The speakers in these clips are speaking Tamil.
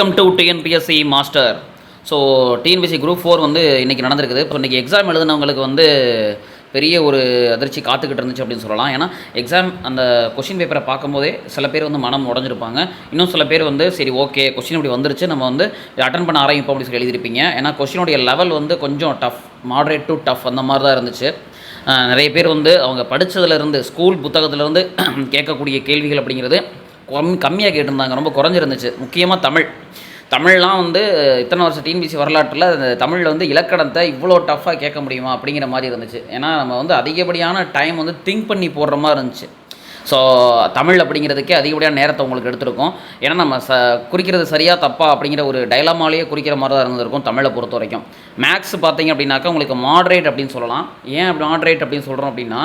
Welcome to TNPSC master so TNPSC group four வந்து இன்றைக்கி நடந்திருக்குது. இப்போ இன்றைக்கி எக்ஸாம் எழுதினவங்களுக்கு வந்து பெரிய ஒரு அதிர்ச்சி காத்துக்கிட்டு இருந்துச்சு அப்படின்னு சொல்லலாம். ஏன்னா எக்ஸாம் அந்த கொஷின் பேப்பரை பார்க்கும்போதே சில பேர் வந்து மனம் உடஞ்சிருப்பாங்க. இன்னும் சில பேர் வந்து சரி ஓகே கொஷின் இப்படி வந்துருச்சு. நம்ம வந்து அட்டன் பண்ண ஆரம்பிப்போம் அப்படின்னு சொல்லி எழுதியிருப்பீங்க. ஏன்னா கொஷினுடைய லெவல் வந்து கொஞ்சம் டஃப் மாடரேட் டு டஃப் அந்த மாதிரி தான் இருந்துச்சு. நிறைய பேர் வந்து அவங்க படித்ததுலேருந்து ஸ்கூல் புத்தகத்திலேருந்து கேட்கக்கூடிய கேள்விகள் அப்படிங்கிறது கம் கம்மியாக கேட்டிருந்தாங்க. ரொம்ப குறைஞ்சிருந்துச்சு. முக்கியமாக தமிழ். தமிழ்லாம் வந்து இத்தனை வருஷம் டிஎன்பிசி வரலாற்றில் தமிழில் வந்து இலக்கணத்தை இவ்வளோ டஃப்பாக கேட்க முடியுமா அப்படிங்கிற மாதிரி இருந்துச்சு. ஏன்னா நம்ம வந்து அதிகப்படியான டைம் வந்து திங்க் பண்ணி போடுற மாதிரி இருந்துச்சு. ஸோ தமிழ் அப்படிங்கிறதுக்கே அதிகப்படியான நேரத்தை உங்களுக்கு எடுத்திருக்கும். ஏன்னா நம்ம ச குறிக்கிறது சரியாக தப்பா அப்படிங்கிற ஒரு டைலாமாலேயே குறிக்கிற மாதிரி தான் இருந்திருக்கும் தமிழை பொறுத்த வரைக்கும். மேக்ஸ் பார்த்தீங்க அப்படின்னாக்கா உங்களுக்கு மாட்ரேட் அப்படின்னு சொல்லலாம். ஏன் அப்படி மாட்ரேட் அப்படின்னு சொல்கிறோம் அப்படின்னா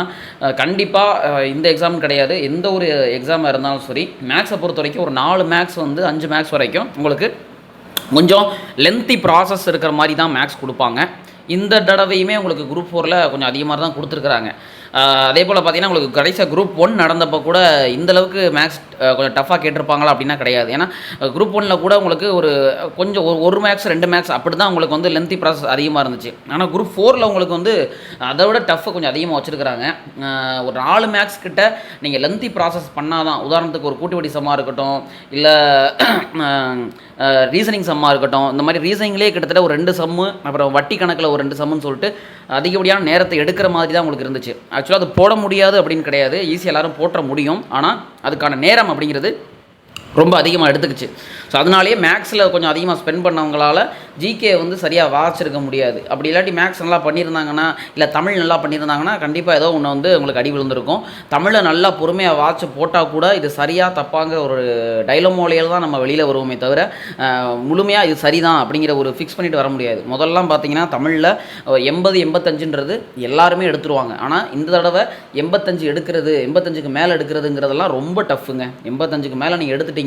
கண்டிப்பாக இந்த எக்ஸாம் கிடையாது. எந்த ஒரு எக்ஸாமாக இருந்தாலும் சரி மேக்ஸை பொறுத்த வரைக்கும் ஒரு நாலு மேக்ஸ் வந்து அஞ்சு மேக்ஸ் வரைக்கும் உங்களுக்கு கொஞ்சம் லென்த்தி ப்ராசஸ் இருக்கிற மாதிரி தான் மேக்ஸ் கொடுப்பாங்க. இந்த தடவையுமே உங்களுக்கு குரூப் ஃபோரில் கொஞ்சம் அதிகமாக தான் கொடுத்துருக்குறாங்க அதே போல் பார்த்தீங்கன்னா உங்களுக்கு கடைசியாக குரூப் ஒன் நடந்தப்போ கூட இந்தளவுக்கு மேக்ஸ் கொஞ்சம் டஃப்பாக கேட்டிருப்பாங்களா அப்படின்னா கிடையாது. ஏன்னா குரூப் ஒன்னில் கூட உங்களுக்கு ஒரு கொஞ்சம் ஒரு ஒரு மேக்ஸ் ரெண்டு மேக்ஸ் அப்படி தான் உங்களுக்கு வந்து லென்த்தி ப்ராசஸ் அதிகமாக இருந்துச்சு. ஆனால் குரூப் ஃபோரில் உங்களுக்கு வந்து அதை விட டஃப்பை கொஞ்சம் அதிகமாக வச்சுருக்கிறாங்க. ஒரு நாலு மேக்ஸ் கிட்ட நீங்கள் லென்த்தி ப்ராசஸ் பண்ணால் தான் உதாரணத்துக்கு ஒரு கூட்டுவடி சம்மாக இருக்கட்டும் இல்லை ரீசனிங் சம்மாக இருக்கட்டும் இந்த மாதிரி ரீசனிங்லேயே கிட்டத்தட்ட ஒரு ரெண்டு சம்மு அப்புறம் வட்டி கணக்கில் ஒரு ரெண்டு சம்மன் சொல்லிட்டு அதிகப்படியான நேரத்தை எடுக்கிற மாதிரி தான் உங்களுக்கு இருந்துச்சு. ஆக்சுவலாக அது போட முடியாது அப்படின்னு கிடையாது. ஈஸியாக எல்லாரும் போட்டுற முடியும். ஆனால் அதுக்கான நேரம் அப்படிங்கிறது ரொம்ப அதிகமாக எடுத்துக்கிச்சு. ஸோ அதனாலேயே மேக்ஸில் கொஞ்சம் அதிகமாக ஸ்பெண்ட் பண்ணவங்களால ஜிகே வந்து சரியாக வாசிச்சிருக்க முடியாது. அப்படி இல்லாட்டி மேக்ஸ் நல்லா பண்ணியிருந்தாங்கன்னா இல்லை தமிழ் நல்லா பண்ணியிருந்தாங்கன்னா கண்டிப்பாக ஏதோ ஒன்று வந்து உங்களுக்கு அடி விழுந்திருக்கும். தமிழை நல்லா பொறுமையாக வாட்ச் போட்டால் கூட இது சரியாக தப்பாங்க ஒரு டைலமோலையில் தான் நம்ம வெளியில் வருவோமே தவிர முழுமையாக இது சரிதான் அப்படிங்கிற ஒரு ஃபிக்ஸ் பண்ணிட்டு வர முடியாது. முதல்லாம் பார்த்தீங்கன்னா தமிழில் எண்பது எண்பத்தஞ்சுன்றது எல்லாருமே எடுத்துருவாங்க. ஆனால் இந்த தடவை எண்பத்தஞ்சு எடுக்கிறது எண்பத்தஞ்சுக்கு மேலே எடுக்கிறதுங்கிறதெல்லாம் ரொம்ப டஃப்புங்க எண்பத்தஞ்சுக்கு மேலே நீங்கள் எடுத்துட்டீங்க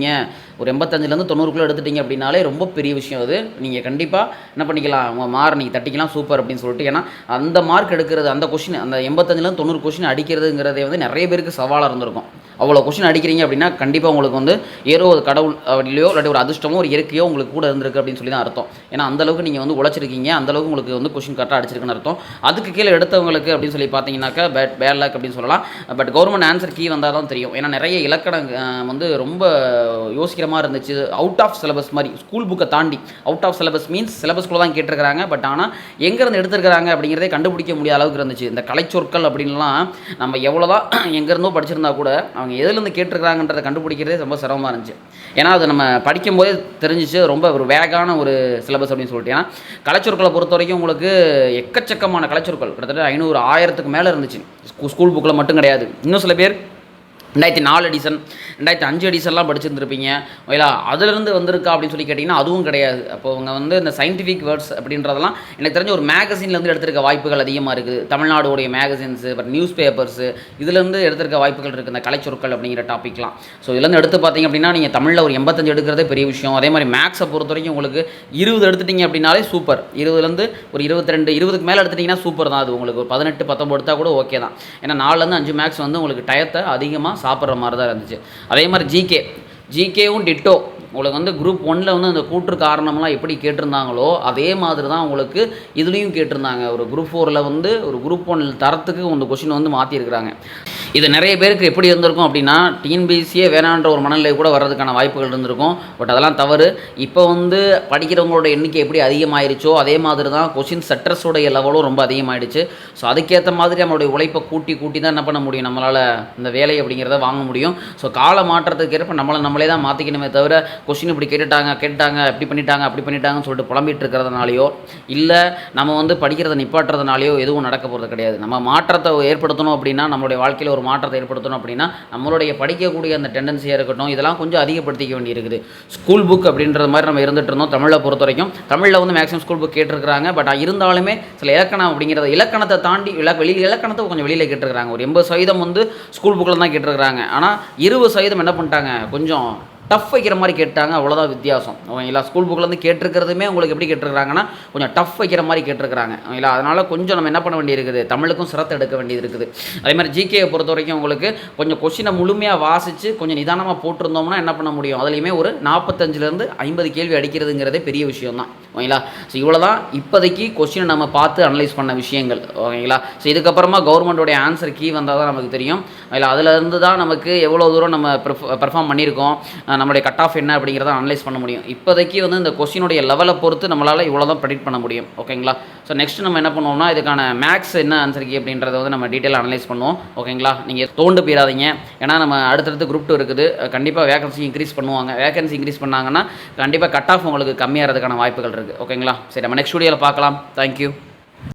ஒரு எண்பத்தஞ்சிலேருந்து தொண்ணூறுக்குள்ளே எடுத்துட்டீங்க அப்படின்னாலே ரொம்ப பெரிய விஷயம் அது. நீங்கள் கண்டிப்பாக என்ன பண்ணிக்கலாம் உங்கள் மார்க் நீங்கள் தட்டிக்கலாம் சூப்பர் அப்படின்னு சொல்லிட்டு. ஏன்னா அந்த மார்க் எடுக்கிறது அந்த கொஷின் அந்த எண்பத்தஞ்சிலேருந்து தொண்ணூறு கொஷின் அடிக்கிறதுங்கிறதே வந்து நிறைய பேருக்கு சவாலாக இருந்திருக்கும். அவ்வளோ கொஷின் அடிக்கிறீங்க அப்படின்னா கண்டிப்பாக உங்களுக்கு வந்து ஏதோ ஒரு கடவுள் அப்படிலையோ இல்லாட்டி ஒரு அதிர்ஷ்டமோ ஒரு இயற்கையோ உங்களுக்கு கூட இருந்திருக்கு அப்படின்னு சொல்லி தான் அர்த்தம். ஏன்னா அந்த அளவுக்கு நீங்கள் வந்து உழைச்சிருக்கீங்க அந்தளவுக்கு உங்களுக்கு வந்து கொஷின் கரெக்டாக அடிச்சிருக்குன்னு அர்த்தம். அதுக்கு கீழே எடுத்தவங்களுக்கு அப்படின்னு சொல்லி பார்த்தீங்கன்னாக்கா பேட் பேட் லக் அப்படின்னு சொல்லலாம். பட் கவர்மெண்ட் ஆன்சர் கீ வந்தால் தான் தெரியும். ஏன்னா நிறைய இலக்கணம் வந்து ரொம்ப யோசிக்கிற மாதிரி இருந்துச்சு. அவுட் ஆஃப் சிலபஸ் மாதிரி ஸ்கூல் புக்கை தாண்டி. அவுட் ஆஃப் சிலபஸ் மீன்ஸ் சிலபஸ்க்குள்ளே தான் கேட்டிருக்கிறாங்க. பட் ஆனால் எங்கேருந்து எடுத்திருக்கிறாங்க அப்படிங்கிறதே கண்டுபிடிக்க முடியாத அளவுக்கு இருந்துச்சு. இந்த கலைச்சொற்கள் அப்படின்லாம் நம்ம எவ்வளோ தான் எங்கேருந்தோ படிச்சிருந்தா கூட அவங்க எதுலேருந்து கேட்டிருக்காங்கன்றதை கண்டுபிடிக்கிறதே ரொம்ப சிரமமாக இருந்துச்சு. ஏன்னா அது நம்ம படிக்கும்போதே தெரிஞ்சிச்சு ரொம்ப ஒரு வேகான ஒரு சிலபஸ் அப்படின்னு சொல்லிட்டு. ஏன்னா கலைச்சொற்களை பொறுத்த வரைக்கும் உங்களுக்கு எக்கச்சக்கமான கலைச்சொற்கள். கிட்டத்தட்ட ஐநூறு ஆயிரத்துக்கு மேலே இருந்துச்சு. ஸ்கூல் புக்கில் மட்டும் கிடையாது. இன்னும் சில பேர் ரெண்டாயிரத்தி நாலு எடிசன் ரெண்டாயிரத்தி அஞ்சு எடிசன்லாம் படிச்சிருந்துருப்பீங்க. ஓகேலா அதுலேருந்து வந்திருக்கா அப்படின்னு சொல்லி கேட்டிங்கன்னா அதுவும் கிடையாது. அப்போ அவங்க வந்து இந்த சயின்டிஃபிக் வேர்ட்ஸ் அப்படின்றதெல்லாம் எனக்கு தெரிஞ்ச ஒரு மேகசின்லேருந்து எடுத்திருக்க வாய்ப்புகள் அதிகமாக இருக்குது. தமிழ்நாடுடைய மேகசின்ஸு அப்புறம் நியூஸ் பேப்பர்ஸு இதுலேருந்து எடுத்திருக்க வாய்ப்புகள் இருக்குது. இந்த கலைச்சொற்கள் அப்படிங்கிற டாப்பிக்லாம் ஸோ இதுலேருந்து எடுத்து பார்த்தீங்க அப்படின்னா நீங்கள் தமிழில் ஒரு எண்பத்தஞ்சு எடுக்கிறதே பெரிய விஷயம். அதே மாதிரி மேக்ஸை பொறுத்த வரைக்கும் உங்களுக்கு இருபது எடுத்துட்டீங்க அப்படின்னாலே சூப்பர் இருபதுலேருந்து ஒரு இருபத்தி ரெண்டு இருபதுக்கு மேலே எடுத்துட்டிங்கன்னா சூப்பர் தான் அது. உங்களுக்கு ஒரு பதினெட்டு பத்தொம்பது எடுத்தால் கூட ஓகே தான். ஏன்னா நாலுலேருந்து அஞ்சு மேக்ஸ் வந்து உங்களுக்கு டயத்தை அதிகமாக சாப்பிட்ற மாதிரி தான் இருந்துச்சு. அதே மாதிரி ஜிகே ஜிகேவும் டிட்டோ உங்களுக்கு வந்து குரூப் ஒன்னில் வந்து அந்த கூற்று காரணம்லாம் எப்படி கேட்டிருந்தாங்களோ அதே மாதிரி தான் உங்களுக்கு இதுலேயும் கேட்டிருந்தாங்க. ஒரு குரூப் ஃபோரில் வந்து ஒரு குரூப் ஒன் தரத்துக்கு அந்த கொஷின் வந்து மாற்றிருக்கிறாங்க இது நிறைய பேருக்கு எப்படி இருந்திருக்கும் அப்படின்னா டிஎன்பிசியே வேணான்ற ஒரு மனநிலை கூட வர்றதுக்கான வாய்ப்புகள் இருந்திருக்கும். பட் அதெல்லாம் தவறு. இப்போ வந்து படிக்கிறவங்களோட எண்ணிக்கை எப்படி அதிகமாயிருச்சோ அதே மாதிரி தான் கொஷின் செட்டர்ஸோடைய லெவலும் ரொம்ப அதிகமாகிடுச்சு ஸோ அதுக்கேற்ற மாதிரி நம்மளுடைய உழைப்பை கூட்டி கூட்டி தான் என்ன பண்ண முடியும்? நம்மளால் இந்த வேலை அப்படிங்கிறத வாங்க முடியும். ஸோ கால மாற்றத்துக்கு ஏற்ப நம்மளை நம்மளே தான் மாற்றிக்கணுமே தவிர கொஷின் இப்படி கேட்டுட்டாங்க கேட்டாங்க இப்படி பண்ணிட்டாங்க அப்படி பண்ணிட்டாங்கன்னு சொல்லிட்டு புலம்பிட்டு இருக்கிறதுனாலையோ இல்லை நம்ம வந்து படிக்கிறத நிப்பாட்டுறதுனாலையோ எதுவும் நடக்க போகிறது கிடையாது. நம்ம மாற்றத்தை ஏற்படுத்தணும் அப்படின்னா நம்மளுடைய வாழ்க்கையில் ஒரு மாற்றத்தை ஏற்படுத்தணும் அப்படின்னா நம்மளுடைய படிக்கக்கூடிய அந்த டெண்டன்சியாக இருக்கட்டும் இதெல்லாம் கொஞ்சம் அதிகப்படுத்திக்க வேண்டியிருக்குது. ஸ்கூல் புக் அப்படின்றது மாதிரி நம்ம இருந்துட்டு இருந்தோம் தமிழை பொறுத்த வரைக்கும். தமிழில் வந்து மேக்ஸிமம் ஸ்கூல் புக் கேட்டிருக்கிறாங்க பட் இருந்தாலுமே சில இலக்கணம் அப்படிங்கிறத இலக்கணத்தை தாண்டி இல வெளியில் இலக்கணத்தை கொஞ்சம் வெளியில் கேட்டிருக்கிறாங்க. ஒரு எண்பது சதவீதம் வந்து ஸ்கூல் புக்கில் தான் கேட்டிருக்கிறாங்க. ஆனால் இருபது சதவீதம் என்ன பண்ணிட்டாங்க? கொஞ்சம் டஃப் வைக்கிற மாதிரி கேட்டாங்க அவ்வளோதான் வித்தியாசம். ஓகேங்களா ஸ்கூல் புக்லேருந்து கேட்டிருக்கிறதுமே உங்களுக்கு எப்படி கேட்டிருக்கிறாங்கன்னா கொஞ்சம் டஃப் வைக்கிற மாதிரி கேட்டிருக்கிறாங்க. ஓகேங்களா அதனால் கொஞ்சம் நம்ம என்ன பண்ண வேண்டியிருக்குது? தமிழுக்கும் சிரத்தை எடுக்க வேண்டியது இருக்குது அதே மாதிரி ஜிகேயை பொறுத்த வரைக்கும் உங்களுக்கு கொஞ்சம் கொஷினை முழுமையாக வாசித்து கொஞ்சம் நிதானமாக போட்டிருந்தோம்னா என்ன பண்ண முடியும்? அதுலேயுமே ஒரு நாற்பத்தஞ்சிலேருந்து ஐம்பது கேள்வி அடிக்கிறதுங்கிறதே பெரிய விஷயம் தான் ஓகேங்களா ஸோ இவ்வளோ தான் இப்போதைக்கு கொஷினை நம்ம பார்த்து அனலைஸ் பண்ண விஷயங்கள். ஓகேங்களா ஸோ இதுக்கப்புறமா கவர்மெண்ட்டோடைய ஆன்சர் கீ வந்தால் தான் நமக்கு தெரியும். அதில் அதுலேருந்து தான் நமக்கு எவ்வளோ தூரம் நம்ம பெர்ஃபார்ம் பண்ணியிருக்கோம். நம்மளுடைய கட் ஆஃப் என்ன அப்படிங்கிறத அனலைஸ் பண்ண முடியும். இப்போதைக்கு வந்து இந்த கொஸ்டினுடைய லெவலை பொறுத்து நம்மளால் இவ்வளோ தான் ப்ரெடிக்ட் பண்ண முடியும். ஓகேங்களா ஸோ நெக்ஸ்ட் நம்ம என்ன பண்ணுவோம்னா இதுக்கான மேக்ஸ் என்ன ஆன்சர் கீ அப்படின்றத வந்து நம்ம டீட்டெயில் அனலைஸ் பண்ணுவோம். ஓகேங்களா நீங்கள் தோண்டு போயிடாதீங்க. ஏன்னா நம்ம அடுத்தடுத்து குரூப் டூ இருக்குது. கண்டிப்பாக வேகன்சி இன்க்ரீஸ் பண்ணுவாங்க. வேகன்சி இன்க்ரீஸ் பண்ணாங்கன்னா கண்டிப்பாக கட் ஆஃப் உங்களுக்கு கம்மியாகிறதுக்கான வாய்ப்புகள் இருக்குது ஓகேங்களா சரி நம்ம நெக்ஸ்ட் வீடியோவில் பார்க்கலாம். தேங்க்யூ